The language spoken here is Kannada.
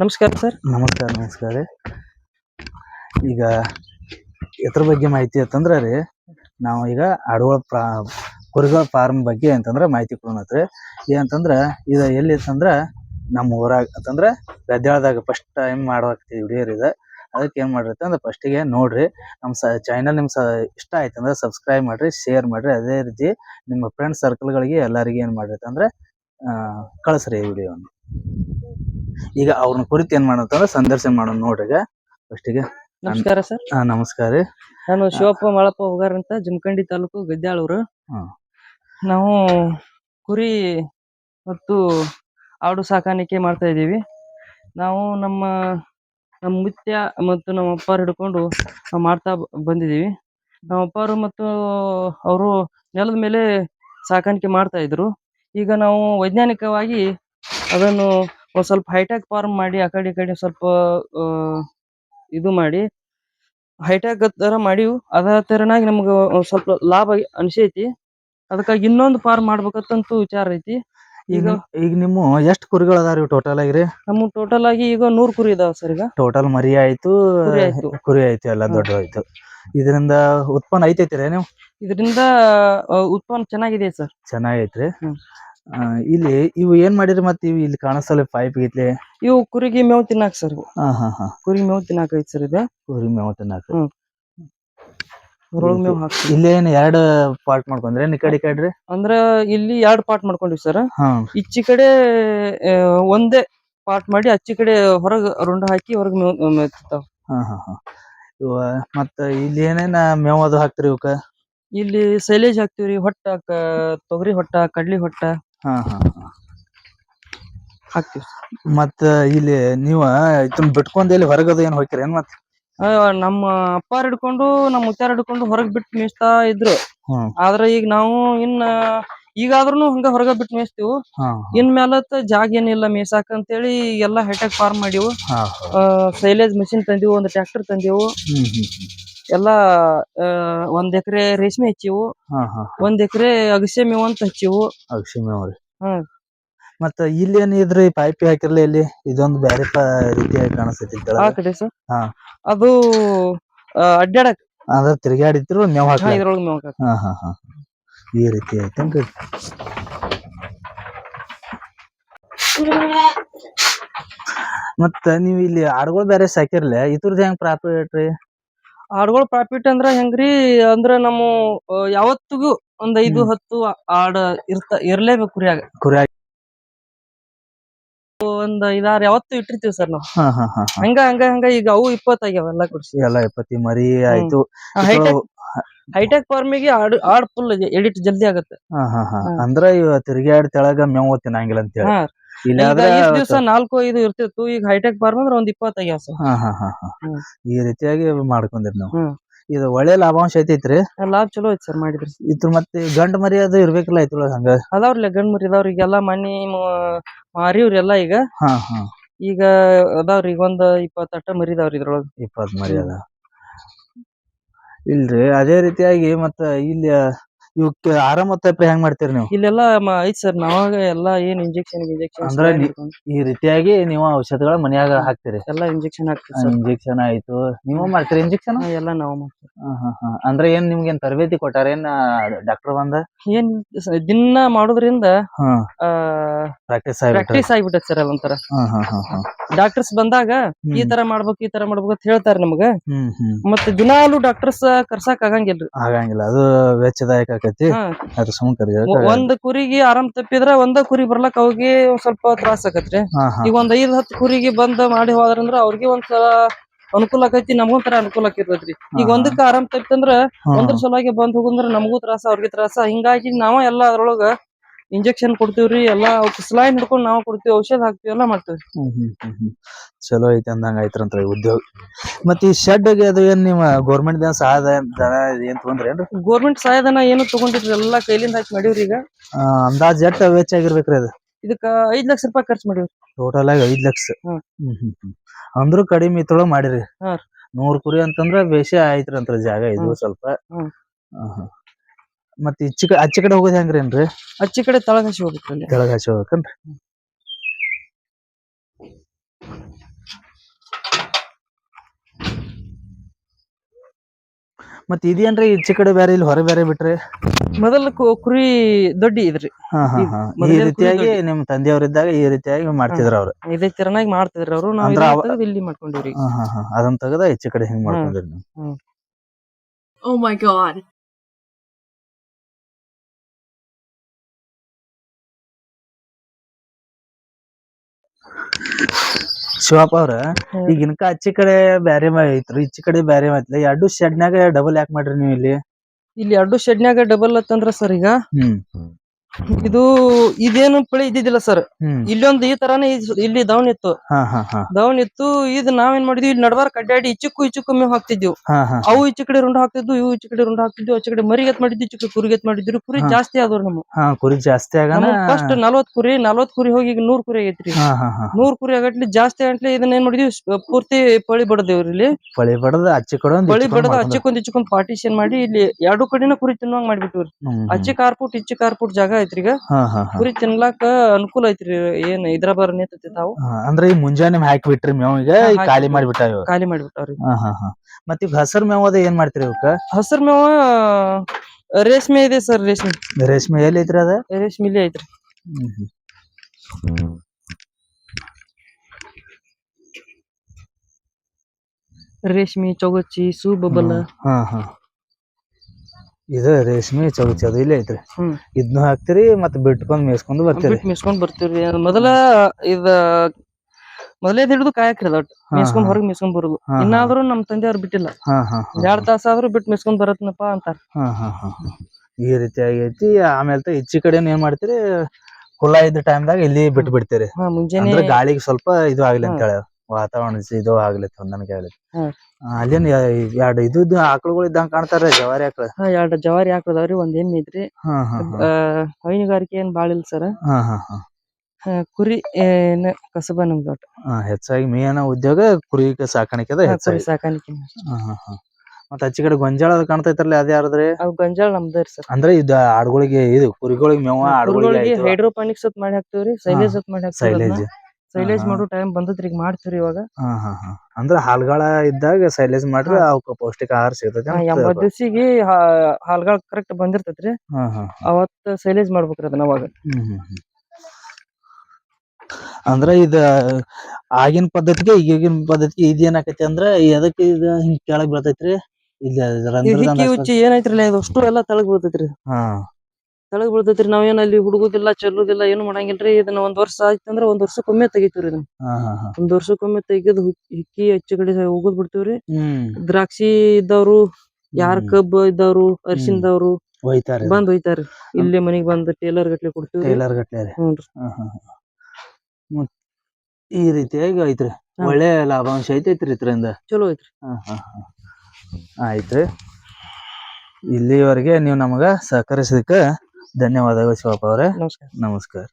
ನಮಸ್ಕಾರ ಸರ್. ನಮಸ್ಕಾರ ನಮಸ್ಕಾರ. ರೀ ಈಗ ಇದ್ರ ಬಗ್ಗೆ ಮಾಹಿತಿ ಅಂತಂದ್ರೆ ರೀ, ನಾವು ಈಗ ಆಡುಗಳ ಪ್ರಾ, ಕುರಿಗಳ ಫಾರ್ಮ್ ಬಗ್ಗೆ ಅಂತಂದ್ರೆ ಮಾಹಿತಿ ಕೊಡೋಣತ್ರಿ ಏನಂತಂದ್ರೆ, ಇದು ಎಲ್ಲಿ ಅಂತಂದ್ರೆ ನಮ್ಮ ಊರಾಗ, ಅಂತಂದ್ರೆ ಗದ್ದೆಳದಾಗ ಫಸ್ಟ್ ಟೈಮ್ ಮಾಡಾಕ್ತಿವಿ ವಿಡಿಯೋ ಇದು. ಅದಕ್ಕೆ ಏನು ಮಾಡಿರುತ್ತೆ ಅಂದ್ರೆ ಫಸ್ಟಿಗೆ ನೋಡ್ರಿ, ನಮ್ಮ ಸ ಚಾನಲ್ ನಿಮ್ಮ ಸ, ಇಷ್ಟ ಆಯ್ತು ಅಂದ್ರೆ ಸಬ್ಸ್ಕ್ರೈಬ್ ಮಾಡ್ರಿ ಶೇರ್ ಮಾಡ್ರಿ. ಅದೇ ರೀತಿ ನಿಮ್ಮ ಫ್ರೆಂಡ್ ಸರ್ಕಲ್ಗಳಿಗೆ ಎಲ್ಲರಿಗೆ ಏನು ಮಾಡಿರುತ್ತೆ ಅಂದರೆ ಕಳಿಸ್ರಿ ಈ ವಿಡಿಯೋನ ಈಗ ಅವ್ರನ್ನ ಕುರಿತು ಏನ್ ಮಾಡೋಣ ಸಂದರ್ಶನ ಮಾಡೋಣ ನೋಡ್ರಿ ಈಗ. ಫಸ್ಟಿಗೆ ನಮಸ್ಕಾರ ಸರ್. ಹಾ ನಮಸ್ಕಾರ ರೀ. ನಾನು ಶಿವಪ್ಪ ಮಳಪ್ಪ ಹೋಗಾರ ಅಂತ ಜಮಖಂಡಿ ತಾಲೂಕು ಗದ್ದಾಳೂರು. ನಾವು ಕುರಿ ಮತ್ತು ಆಡು ಸಾಕಾಣಿಕೆ ಮಾಡ್ತಾ ಇದ್ದೀವಿ. ನಾವು ನಮ್ಮ ನಮ್ಮ ಮುತ್ಯ ಮತ್ತು ನಮ್ಮ ಅಪ್ಪಾರು ಹಿಡ್ಕೊಂಡು ನಾವು ಮಾಡ್ತಾ ಬ- ಬಂದಿದ್ದೀವಿ. ನಮ್ಮ ಅಪ್ಪಾರು ಮತ್ತು ಅವರು ನೆಲದ ಮೇಲೆ ಸಾಕಾಣಿಕೆ ಮಾಡ್ತಾ ಇದ್ರು. ಈಗ ನಾವು ವೈಜ್ಞಾನಿಕವಾಗಿ ಅದನ್ನು ಒಂದ್ ಸ್ವಲ್ಪ ಹೈಟೆಕ್ ಫಾರ್ಮ್ ಮಾಡಿ ಆ ಕಡೆ ಈ ಕಡೆ ಸ್ವಲ್ಪ ಅಹ್ ಇದು ಮಾಡಿ ಹೈಟೆಕ್ ತರ ಮಾಡಿವು ಅದ ತರನಾಗಿ ನಮಗ ಸ್ವಲ್ಪ ಲಾಭ ಅನಿಸೈತಿ. ಅದಕ್ಕಾಗಿ ಇನ್ನೊಂದು ಫಾರ್ಮ್ ಮಾಡ್ಬೇಕಂತೂ ವಿಚಾರ ಐತಿ. ಈಗ ಈಗ ನಿಮ್ಮ ಎಷ್ಟ್ ಕುರಿಗಳು ಅದಾವ್ರಿ ಟೋಟಲ್ ಆಗಿರಿ ನಮ್ಮ ಟೋಟಲ್ ಆಗಿ ಈಗ ನೂರ್ ಕುರಿ ಇದಾವ ಸರ್ ಈಗ. ಟೋಟಲ್ ಮರಿ ಆಯ್ತು ಕುರಿ ಆಯ್ತು. ಕುರಿ ಆಯ್ತು ಎಲ್ಲ. ದೊಡ್ಡ ಆಯ್ತು ಇದರಿಂದ ಉತ್ಪನ್ನ ಐತೈತಿರಿ ನೀವು? ಇದರಿಂದ ಉತ್ಪನ್ನ ಚೆನ್ನಾಗಿದೆ ಸರ್. ಚೆನ್ನಾಗೈತ್ರಿ. ಹ್ಮ್. ಆ, ಇಲ್ಲಿ ಇವು ಏನ್ ಮಾಡಿದ್ರೆ ಮತ್ತೆ ಇವು ಇಲ್ಲಿ ಕಾಣಿಸಲ್ಲ ಪೈಪ್ ಗೀತ್ಲೆ? ಇವು ಕುರಿಗೆ ಮೇವು ತಿನ್ನಾಕ ಸರ್ ಹಾ ಹಾ ಹಾ. ಕುರಿ ಮೇವು ತಿನ್ನಾಕ ಐತಿ ಸರ್ ಇದೆ. ಕುರಿ ಮೇವು ತಿನ್ನಾಕ ಹ್ಮ್. ಅದ್ರೊಳಗ್ ಮೇವು ಹಾಕ್ತೀವಿ. ಇಲ್ಲೇನ್ ಎರಡ್ ಪಾರ್ಟ್ ಮಾಡ್ಕೊಂಡ್ರೆ? ಈ ಕಡೆ ಕಡ್ರಿ? ಕಡೆ ರೀ ಅಂದ್ರ ಇಲ್ಲಿ ಎರಡ್ ಪಾರ್ಟ್ ಮಾಡ್ಕೊಂಡ್ವಿ ಸರ್. ಹಾ. ಈಚಿ ಕಡೆ ಆ, ಒಂದೇ ಪಾರ್ಟ್ ಮಾಡಿ ಅಚ್ಚಿ ಕಡೆ ಹೊರಗ್ ರುಂಡ ಹಾಕಿ ಹೊರಗ್ ಮೇವ್ ಮೇಯ್ತಿರ್ತಾವ. ಹಾ ಹಾ ಹಾ. ಇವ ಮತ್ತ ಇಲ್ಲಿ ಏನೇನ ಮೇವ್ ಅದು ಹಾಕ್ತಿರಿ ಇವಕ್ಕ? ಇಲ್ಲಿ ಸೈಲೇಜ್ ಹಾಕ್ತಿವ್ರಿ ಹೊಟ್ಟ ಕ- ತೊಗರಿ ಹೊಟ್ಟ ಕಡ್ಲಿ ಹೊಟ್ಟ. ಹಾ ಹಾ ಹಾ. ಹಾಕ್ತಿವಿ. ಮತ್ತ ಇಲ್ಲಿ ನೀವ ಇದನ್ನ ಬಿಟ್ಕೊಂಡ್ ಇಲ್ಲಿ ಹೊರಗದು ಏನ್ ಹೋಗ್ತೀರಿ ಏನ್ ಮತ್ ನಮ್ಮ ಅಪ್ಪಾರ್ ಹಿಡ್ಕೊಂಡು ನಮ್ಮ ಮುತ್ಯಾರ್ ಹಿಡ್ಕೊಂಡು ಹೊರಗ್ ಬಿಟ್ಟು ಮೇಯಿಸ್ತಾ ಇದ್ರು. ಹ್ಮ್. ಆದ್ರ ಈಗ ನಾವು ಇನ್ನ ಈಗಾದ್ರೂ ಹಂಗ ಹೊರಗ ಬಿಟ್ಟು ಮೇಯಿಸ್ತೀವಿ. ಹಾ ಇನ್ ಮ್ಯಾಲತ್ ಜಾಗ ಏನಿಲ್ಲ ಮೇಯ್ಸಾಕ ಅಂತೇಳಿ ಎಲ್ಲಾ ಹೈಟೆಕ್ ಫಾರ್ಮ್ ಮಾಡಿವು. ಹಾ ಹಾ. ಸೈಲೇಜ್ ಮಷಿನ್ ತಂದಿವು ಒಂದು ಟ್ರ್ಯಾಕ್ಟರ್ ತಂದಿವು. ಹ್ಮ್ ಹ್ಮ್ ಹ್ಮ್. ಎಲ್ಲಾ ಆ, ಒಂದ್ ಎಕರೆ ರೇಷ್ಮೆ ಹಚ್ಚಿವು. ಹಾ ಹಾ ಒಂದ್ ಎಕರೆ ಅಗಸೆ ಮೇವು ಅಂತ ಹಚ್ಚಿವು ಅಗಸೆ ಹ್ಮ್. ಮತ್ತ ಇಲ್ಲಿ ಏನ್ ಇದ್ರಿ ಪೈಪ್ ಹಾಕಿರ್ಲಿ ಇಲ್ಲಿ? ಇದೊಂದು ಬ್ಯಾರೆ ಪ ರೀತಿಯಾಗಿ ಕಾಣಿಸ್ತೈತಿ ಆ ಕೆಳಗ ಕಡೆ ಸರ್. ಹಾ. ಅದು ಆ, ಅಡ್ಡಾಡಕ್ ಅಂದ್ರ ತಿರ್ಗಾಡಿದ್ರು ಮೇವ್ ಹಾ, ಹಾಕ್ಲಿ ಇದ್ರೊಳಗ್ ಮೇವು ಹಾಕಾಕ್. ಹಾ ಹಾ ಹಾ. ಈ ರೀತಿ ಐತೇನ್ರಿ ಮತ್ತ ನೀವ್ ಇಲ್ಲಿ ಆಡುಗಳು ಬೇರೆ ಸಾಕಿರ್ಲೆ? ಇದ್ರದ್ದು ಹೆಂಗ್ ಪ್ರಾಫಿಟ್ ರೀ ಆಡ್ಗೊಳ್ ಪ್ರಾಫಿಟ್ ಅಂದ್ರ ಹೆಂಗ್ರಿ? ಅಂದ್ರ ನಮ್ಮ ಯಾವತ್ತಿಗೂ ಒಂದ್ ಐದು. ಹತ್ತು ಆಡ ಇರ್ತ ಇರ್ಲೇಬೇಕು ಕುರಿಯಾಗ ಕುರಿಯಾಗ ಒಂದ್ ಐದಾರು ಯಾವತ್ತು ಇಟ್ಟಿರ್ತೀವಿ ಸರ್ ನಾವು. ಹಾ ಹಾ ಹಾ ಹಂಗ ಹಂಗ ಹಂಗ ಈಗ ಅವು ಇಪ್ಪತ್ ಆಗ್ಯಾವ ಎಲ್ಲಾ ಕುಡ್ಸಿ. ಎಲ್ಲ ಇಪ್ಪತ್ತಿ ಮರಿ ಆಯ್ತು. ಹೈಟೆಕ್ ಹೈಟೆಕ್ ಫಾರ್ಮಿಗೆ ಆಡ್ ಆಡ್ ಫುಲ್ ಎಡಿಟ್ ಜಲ್ದಿ ಆಗತ್ತೆ. ಹಾ ಹಾ ಹಾ. ಹ್ಮ್. ಅಂದ್ರ ಇವ ತಿರ್ಗ್ಯಾಡ್ ತೆಳಗ ಮೇವ್ ತಿನ್ನಂಗಿಲ್ಲ ಅಂತ ಹೇಳಿ. ಇಷ್ಟ್ ದಿವ್ಸ ನಾಲ್ಕು ಐದು ಇರ್ತಿತ್ತು. ಈಗ ಹೈಟೆಕ್ ಫಾರ್ಮ್ ಅಂದ್ರೆ ಒಂದ್ ಇಪ್ಪತ್ ಆಗ್ಯಾವ ಸರ್ ಹಾ ಹಾ ಹಾ ಹಾ. ಹ್ಮ್. ಈ ರೀತಿಯಾಗಿ ಮಾಡ್ಕೊಂಡಿರಿ ನಾವು. ಹ್ಮ್. ಇದು ಒಳ್ಳೆ ಲಾಭಾಂಶ ಐತೈತ್ರಿ ಲಾಭ ಚಲೋ ಐತಿ ಸರ್ ಮಾಡಿದ್ರಿ. ಇದ್ರ ಮತ್ತೆ ಗಂಡ ಮರಿ ಅದು ಇರ್ಬೇಕಲ್ಲ ಐತ್ರೊಳಗ ಹಂಗ? ಅದಾವ್ರಲ್ಲ ಗಂಡ ಮರಿ ಇದಾವ್ರಿ ಈಗೆಲ್ಲಾ ಮನಿ ಮಾರಿವ್ರಿ ಎಲ್ಲಾ ಈಗ. ಹಾ ಹಾ. ಈಗ ಅದಾವ್ರಿ ಈಗ ಒಂದ್ ಇಪ್ಪತ್ತಟ್ಟ ಮರಿ ಇದಾವ್ರಿ ಇದ್ರೊಳಗ. ಇಪ್ಪತ್ ಮರಿ ಅದ. ಇಲ್ರಿ ಅದೇ ರೀತಿಯಾಗಿ ಮತ್ತ ಇಲ್ಲಿ ಇವಕ್ಕೆ ಆರಾಮ ತಪ್ಪಿ ಹೆಂಗ್ ಮಾಡ್ತೀರಿ ನೀವು? ಇಲ್ಲೆಲ್ಲ ಮ- ಐತ್ ಸರ್ ನಾವಾಗ ಎಲ್ಲ ಏನ್ ಇಂಜೆಕ್ಷನ್ ಇಂಜೆಕ್ಷನ್ ಅಂದ್ರೆ ನಿ- ಈ ರೀತಿಯಾಗಿ ನೀವು ಔಷಧಗಳ ಮನ್ಯಾಗ ಹಾಕ್ತೀರಿ? ಎಲ್ಲಾ ಇಂಜೆಕ್ಷನ್ ಹಾಕ್ತೀವಿ ಸರ್. ಇಂಜೆಕ್ಷನ್ ಆಯ್ತು. ನೀವು ಮಾಡ್ತೀರಿ ಇಂಜೆಕ್ಷನ್ ಎಲ್ಲ ನಾವು ಮಾಡ್ತೀವಿ. ಅಂದ್ರೆ ಏನ್ ನಿಮ್ಗೆ ಏನ್ ತರಬೇತಿ ಕೊಟ್ಟಾರ? ಏನ್ ಡಾಕ್ಟರ್ ಬಂದ? ಏನ್ ದಿನ ಮಾಡೋದ್ರಿಂದ ಪ್ರಾಕ್ಟೀಸ್ ಆಗ್ಬಿಟ್ರಿ. ಪ್ರಾಕ್ಟೀಸ್ ಆಗ್ಬಿಟ್ಟೈತಿ ಸರ್ ಅಲ್ಲೊಂಥರ ಡಾಕ್ಟರ್ಸ್ ಬಂದಾಗ ಈ ತರ ಮಾಡ್ಬೇಕು ಈ ತರ ಮಾಡ್ಬೇಕು ಅಂತ ಹೇಳ್ತಾರೆ ನಮ್ಗ. ಹ್ಮ್ ಹ್ಮ್. ಮತ್ತೆ ದಿನಾಲು ಡಾಕ್ಟರ್ಸ್ ಕರ್ಸಕ್ ಆಗಂಗಿಲ್ರಿ. ಆಗಂಗಿಲ್ಲ. ಅದು ವೆಚ್ಚದಾಯಕ ಆಕೈತಿ ಹಾ. ಒಂದ್ ಕುರಿಗೆ ಆರಾಮ್ ತಪ್ಪಿದ್ರ ಒಂದ ಕುರಿ ಬರ್ಲಕ್ ಅವ್ರಿಗೆ ಒಂದ್ ಸ್ವಲ್ಪ ತ್ರಾಸ ಆಕತ್ರಿ ಹಾ ಹಾ ಈಗ ಒಂದ್ ಐದ್ ಹತ್ತ್ ಕುರಿಗೆ ಬಂದ್ ಮಾಡಿ ಹೋದ್ರಂದ್ರ ಅವ್ರಿಗೆ ಒಂದ್ಸಲ ಅನುಕೂಲ ಆಕೈತಿ ನಮಗೊಂತರ ಅನುಕೂಲ ಆಕಿರ್ತೈತ್ರಿ ಈಗ ಹಾ. ಒಂದಕ್ಕ ಆರಾಮ್ ತಪ್ಪಿತಂದ್ರ. ಒಂದ್ರ ಸಲುವಾಗಿ ಬಂದ್ ಹೋಗಂದ್ರ ನಮಗೂ ತ್ರಾಸ ಅವ್ರಿಗೆ ತ್ರಾಸ ಹಿಂಗಾಗಿ ನಾವ ಎಲ್ಲಾ ಅದ್ರೊಳಗ ಇಂಜೆಕ್ಷನ್ ಕೊಡ್ತೀವ್ರಿ ಎಲ್ಲಾ ಸ್ಲೈನ್ ಹಿಡ್ಕೊಂಡು ನಾವು ಕೊಡ್ತೀವಿ ಔಷಧ ಹಾಕ್ತಿವಿ ಎಲ್ಲಾ ಮಾಡ್ತೀವಿ ಚಲೋ ಐತಿ ಅಂದಂಗ ಐತ್ರಂತ ಉದ್ಯೋಗ. ಮತ್ತೆ ಈ ಶೆಡ್ಗೆ ಅದು ಏನ್ ನಿಮ್ಮ ಗೌರ್ಮೆಂಟ್ ದ ಸಹಾಯ ಧನ ಏನ್ ಗವರ್ನಮೆಂಟ್ ಸಹಾಯ ಸಹಾಯಧನ ಏನು ತಗೊಂಡಿದ್ರಿ ಎಲ್ಲಾ ಕೈಲಿಂದ ಹಾಕಿ ಮಾಡಿವ್ರಿ ಈಗ. ಅಂದಾಜ್ ಎಷ್ಟ್ ವೆಚ್ಚ ಆಗಿರ್ಬೇಕ್ರಿ ಅದು? ಇದಕ್ಕ ಐದ್ ಲಕ್ಷ ರೂಪಾಯಿ ಖರ್ಚು ಮಾಡಿವ್ರಿ. ಟೋಟಲ್ ಆಗಿ ಐದ್ ಲಕ್ಷ. ಹ್ಮ್. ಹ್ಮ್ ಹ್ಮ್ ಹ್ಮ್. ಅಂದ್ರೂ ಕಡಿಮೆ ಇತ್ತೊಳಗ ಮಾಡಿರಿ. ನೂರು ಕುರಿ ಅಂತಂದ್ರ ಬೇಷ ಐತ್ರಂತ್ರ ಜಾಗ ಇದು ಹ್ಮ್. ಸ್ವಲ್ಪ. ಹ್ಮ್. ಮತ್ತೆ ಇಚ್ಚಿ ಕಡೆ ಅಚ್ಚಿ ಕಡೆ ಹೋಗೋದು ಹೆಂಗ್ರೇನ್ರಿ? ಅಚ್ಚಿ ಕಡೆ ತಳಗ ಹಸಿ ಹೋಗ್ಬೇಕು ಹೋಗ್ಬೇಕನ್ರಿ. ಮತ್ತೆ ಇದೇನ್ರಿ ಈಚೆ ಕಡೆ ಬೇರೆ ಇಲ್ಲಿ ಹೊರ ಬೇರೆ ಬಿಟ್ರಿ? ಮೊದಲ ಕುರಿ ದೊಡ್ಡಿ ಇದ್ರಿ. ಈ ರೀತಿಯಾಗಿ ನಿಮ್ ತಂದೆಯವರಿದ್ದಾಗ ಈ ರೀತಿಯಾಗಿ ಮಾಡ್ತಿದ್ರ ಅವ್ರು. ಇದೇ ತರನಾಗಿ ಮಾಡ್ತಿದ್ರ ಅವರು. ನಾವು ಇಲ್ಲಿ ಮಾಡ್ಕೊಂಡಿವ್ರಿ. ಹಾ ಹಾ ಅದನ್ ಅದನ್ನ ತೆಗೆದ ಈಚೆ ಕಡೆ ಹಿಂಗ್ ಮಾಡ್ಕೊಂಡಿರಿ ನೀವು. ಶಿವಪ್ಪ ಅವ್ರ ಈಗಿನಕ ಈಗ ಇನ್ಕ ಅಚ್ಚಿ ಕಡೆ ಬ್ಯಾರೆ ಮಾ ಐತ್ರಿ ಇಚ್ಚಿ ಕಡೆ ಬ್ಯಾರೆ ಐತ್ಲ ಎರಡು ಶೆಡ್ನ್ಯಾಗ ಡಬಲ್ ಯಾಕೆ ಮಾಡ್ರಿ ನೀವು ಇಲ್ಲಿ? ಇಲ್ಲಿ ಎರಡು ಶೆಡ್ನ್ಯಾಗ ಡಬಲ್ ಅಂತಂದ್ರ ಸರ್ ಈಗ? ಹ್ಮ್. ಇದು ಇದೇನು ಪಳಿ ಇದ್ದಿದ್ದಿಲ್ಲ ಸರ್ ಇಲ್ಲೊಂದು ಈ ತರಾನೇ ಇದ್- ಇಲ್ಲಿ ದೌನ್ ಇತ್ತು. ಹಾ ಹಾ ಹಾ. ದವನ್ ಇತ್ತು ಇದು ನಾವೇನ್ ಮಾಡಿದ್ವಿ ಇಲ್ಲಿ ನಡವಾರ ಕಡ್ಡಾಡಿ ಇಚ್ಚಕ್ಕೂ ಇಚ್ಚಕ್ಕೂ ಮೇವ್ ಹಾಕ್ತಿದ್ವಿ. ಹಾ ಹಾ. ಅವು ಈಚೆ ಕಡೆ ರುಂಡ ಹಾಕ್ತಿದ್ವು ಇವು ಈಚೆ ಕಡೆ ರುಂಡ ಹಾಕ್ತಿದ್ವು ಆಚೆ ಕಡೆ ಮರಿಗೆತ್ ಮಾಡಿದ್ವಿ ಈಚೆ ಕಡೆ ಕುರಿಗೆತ್ ಮಾಡಿದ್ರು ಕುರಿ ಹಾ. ಜಾಸ್ತಿ ಆದವ್ರು ನಮ್ಮ ಹಾ ಕುರಿ ಜಾಸ್ತಿ ಆಗನ. ಫಸ್ಟ್ ನಲ್ವತ್ ಕುರಿ ನಲ್ವತ್ ಕುರಿ ಹೋಗಿ ಈಗ ನೂರ್ ಕುರಿ ಆಗೈತ್ರಿ. ಹಾ ಹಾ ಹಾ. ನೂರ್ ಕುರಿ ಆಗಟ್ಲಿ ಜಾಸ್ತಿ ಆಗಟ್ಲಿ ಇದನ್ನ ಏನ್ ಮಾಡಿದ್ವಿ ಸ್- ಪೂರ್ತಿ ಪಳಿ ಬಡದೇವ್ರಿ ಇಲ್ಲಿ. ಪಳಿ ಬಡದ ಅಚ್ಚಿ ಕಡೆ ಪಳಿ ಬಡದ ಹಚ್ಚಿಕೊಂಡ್ ಇಚ್ಚಿಕೊಂಡ್ ಪಾರ್ಟಿಷನ್ ಮಾಡಿ ಇಲ್ಲಿ ಎರಡು ಕಡೆನ ಕುರಿ ತಿನ್ನುವಂಗ್ ಮಾಡ್ಬಿಟ್ಟಿವ್ರಿ ಹ್ಮ್, ಕಾರ್ ಅಚ್ಚಿ ಕಾರ್ಪುಟ್ ಇಚ್ಚಿ ಕಾರ್ಪುಟ್ ಜಾಗ ಐತ್ರಿ ಈಗ ಹಾ ಹಾ ಹಾ. ಕುರಿ ತಿನ್ಲಾಕ ಅನುಕೂಲ ಐತ್ರಿ ಏನ್ ಇದ್ರ ಬರ ನಿಂತೈತಿ ತಾವು? ಹಾ, ಅಂದ್ರೆ ಈ ಮುಂಜಾನೆ ಹಾಕಿ ಬಿಟ್ರಿ ಮೇವ್ ಈಗ ಹಾ, ಈಗ ಖಾಲಿ ಹಾಕ್ಬಿಟ್ವಿ. ಮಾಡಿಬಿಟ್ಟ ಇವ ಖಾಲಿ ಮಾಡಿಬಿಟ್ಟಾವ್ರಿ ಹಾ ಹಾ ಹಾ. ಮತ್ತ್ ಈಗ ಹಸರ್ ಮೇವ್ ಅದ ಏನ್ ಮಾಡ್ತೀರಿ ಇವಕ್ಕ ಹಸರ್ ಮೇವ ರೇಷ್ಮೆ ಇದೆ ಸರ್ ರೇಷ್ಮೆ. ರೇಷ್ಮೆ ಎಲ್ಲಿ ಐತ್ರಿ ಅದ? ರೇಷ್ಮೆ ಇಲ್ಲೇ ಐತ್ರಿ. ರೇಷ್ಮೆ ಚೌಗಚ್ಚಿ ಸೂಬಬಲ ಹಾ ಹಾ. ಇದು ರೇಷ್ಮೆ ಚೌಚಿ ಅದು ಇಲ್ಲೇ ಐತ್ರಿ. ಹ್ಮ್. ಇದ್ನು ಹಾಕ್ತಿರಿ ಮತ್ತ್ ಬಿಟ್ಕೊಂಡ್ ಮೇಸ್ಕೊಂಡ್ ಬರ್ತೀರಿ. ಬಿಟ್ ಮೇಸ್ಕೊಂಡ್ ಬರ್ತೀವ್ರಿ. ಅದ್ ಮೊದಲ ಇದ ಮೊದಲೇ ಹಿಡಿದು ಕಾಯಕ್ರಿ ಅದ ಹಾ, ಮೇಸ್ಕೊಂಡ್ ಹಾ. ಹೊರಗ್ ಮೇಸ್ಕೊಂಡ್ ಬರುದು. ಹಾ, ಹಾ. ಇನ್ನಾದ್ರೂ ನಮ್ ತಂದೆಯವ್ರು ಬಿಟ್ಟಿಲ್ಲ. ಹಾ ಹಾ ಹಾ ಒಂದ್ ಎರಡ್ ತಾಸ ಆದ್ರೂ ಬಿಟ್ ಮೇಸ್ಕೊಂಡ್ ಬರತ್ನಪ್ಪ ಅಂತಾರ. ಹಾ ಹಾ ಹಾ ಹಾ. ಈ ರೀತಿ ಆಗೈತಿ. ಆಮೇಲೆ ತ ಈಚಿ ಕಡೆ ಏನ್ ಮಾಡ್ತೀರಿ? ಹುಲ್ಲ ಇದ್ದ ಟೈಮ್ದಾಗ ಇಲ್ಲಿ ಬಿಟ್ ಬಿಡ್ತೀರಿ. ಹಾ ಮುಂಜಾನೆ ಅಂದ್ರೆ ಗಾಳಿಗೆ ಸ್ವಲ್ಪ ಇದು ಆಗ್ಲಿ ಅಂತ. ಹೇಳಿ ವಾತಾವರಣ ಇದು ಆಗ್ಲಿ ಹೊಂದಾಣಿಕೆ ಆಗ್ಲಿ ಹಾ. ಅಲ್ಲೇನ್ ಎರಡು ಇದು ಆಕಳುಗಳು ಇದ್ದಂಗ ಕಾಣ್ತಾರ ಜವಾರಿ ಆಕಳ. ಹಾ ಎರಡ್ ಜವಾರಿ ಹಾಕದವ್ರಿ ಒಂದ್ ಎಮ್ಮಿ ಐತ್ರಿ ಹಾ ಹಾ ಹಾ. ಆ, ಹೈನುಗಾರಿಕೆ ಏನ್ ಬಾಳ ಇಲ್ಲ ಸರ್. ಹಾ ಹಾ ಹಾ. ಕುರಿ ಏನ್ ಕಸಬ ನಮ್ದು ಒಟ್ಟ. ಹಾ, ಹೆಚ್ಚಾಗಿ ಮೇನ ಉದ್ಯೋಗ ಕುರಿ ಸಾಕಾಣಿಕೆ ಅದ ಹಾ, ಹೆಚ್ಚಾಗಿ. ಸಾಕಾಣಿಕೆ ಹಾ ಹಾ ಹಾ. ಮತ್ತ ಆಚೆ ಕಡೆ ಗೊಂಜಾಳ ಅದ್ ಕಾಣ್ತೈತ್ರಲ್ಲ ಅದ ಯಾರದ್ರಿ? ಅವ್ ಗೊಂಜಾಳ ನಮ್ದೇ ಸರ್. ಅಂದ್ರೆ ಇದು ಆಡುಗಳಿಗೆ ಇದು ಕುರಿಗಳಿಗೆ ಮೇವ ಆಡುಗಳಿಗೆ ಹೈಡ್ರೋಪಾನಿಕ್ಸ್ ಅತ್ ಮಾಡಿ ಹಾಕ್ತಿವ್ರಿ ಸೈಲೇಜ್ ಅತ್ ಮಾಡಿ ಹಾಕ್ತಿವಿ ಸೈಲೇಜ್. ಸೈಲೇಜ್. ಮಾಡೋ ಟೈಮ್ ಬಂದತ್ರಿ ಈಗ ಮಾಡ್ತೀವ್ರಿ ಇವಾಗ. ಹಾ ಹಾ ಹಾ ಅಂದ್ರ ಹಾಲ್ಗಳ ಇದ್ದಾಗ ಸೈಲೇಜ್ ಮಾಡ್ರಿ. ಅವಕ್ಕ ಪೌಷ್ಟಿಕ ಆಹಾರ ಸಿಗ್ತೈತಿ ಎಂಬತ್ ದಿವಸಿಗೆ ಹಾಲ್ಗಳ ಕರೆಕ್ಟ್ ಬಂದಿರ್ತೈತ್ರಿ. ಹಾ ಹಾ ಅವತ್ತ ಸೈಲೇಜ್ ಮಾಡ್ಬೇಕ್ರಿ ಅದನ್ನ ಅವಾಗ. ಹ್ಮ್ ಹ್ಮ್ ಹ್ಮ್. ಅಂದ್ರ ಇದ ಆಗಿನ ಪದ್ಧತಿಗೆ ಈಗಿನ ಪದ್ಧತಿಗೆ ಇದೇನಾಕೈತಿ ಅಂದ್ರ ಎದಕ್ಕೆ ಇದ ಹಿಂಗ್ ಕೆಳಗ್ ಬೀಳ್ತೈತ್ರಿ? ಇಲ್ಲ ಹಿಕ್ಕಿ ಉಚ್ಚಿ ಏನೈತ್ರಲ್ಲ ಇದು ಅಷ್ಟು ಎಲ್ಲಾ ತಳಗ್ ಬೀಳ್ತೈತ್ರಿ. ಹಾ. ತಳಗ್ ಬೀಳ್ತೈತ್ರಿ ನಾವೇನ್ ಅಲ್ಲಿ ಹುಡುಗುದಿಲ್ಲ ಚೆಲ್ಲುದಿಲ್ಲ ಏನು ಮಾಡಂಗಿಲ್ರಿ ಇದನ್ನ ಒಂದ್ ವರ್ಷ ಆಯ್ತಂದ್ರ ಒಂದ್ ವರ್ಷಕ್ಕೊಮ್ಮೆ ತೆಗಿತೀವ್ರಿ ಇದನ್ನ. ಒಂದ್ ವರ್ಷಕ್ಕೊಮ್ಮೆ ತೆಗಿಯೋದು ಹಿಕ್ಕಿ ಹೆಚ್ಚು ಕಡೆ ಹೋಗುದ್ ಬಿಡ್ತೀವ್ರಿ. ದ್ರಾಕ್ಷಿ ಇದ್ದವ್ರು ಯಾರ. ಕಬ್ಬ ಇದ್ದವ್ರು ಅರಿಶಿನದವ್ರು ಬಂದ್ ಒಯ್ತಾರಿ ಇಲ್ಲೇ ಮನಿಗ್ ಬಂದ್ ಟೇಲರ್ ಗಟ್ಲೆ ಕೊಡ್ತೀವಿ ಟೇಲರ್ ಗಟ್ಲೆ. ಈ ರೀತಿಯಾಗಿ ಐತ್ರಿ ಒಳ್ಳೆ ಲಾಭಾಂಶ ಐತೈತ್ರಿ ಇದ್ರಿಂದ. ಚಲೋ ಐತ್ರಿ. ಹಾ ಹಾ ಹಾ. ಆಯ್ತ್ರಿ. ಇಲ್ಲಿವರೆಗೆ ನೀವು ನಮಗ ಸಹಕರಿಸಿದಕ್ಕ ಧನ್ಯವಾದಗಳು ಶಿವಪ್ಪ ಅವರೇ. ನಮಸ್ಕಾರ. ನಮಸ್ಕಾರ.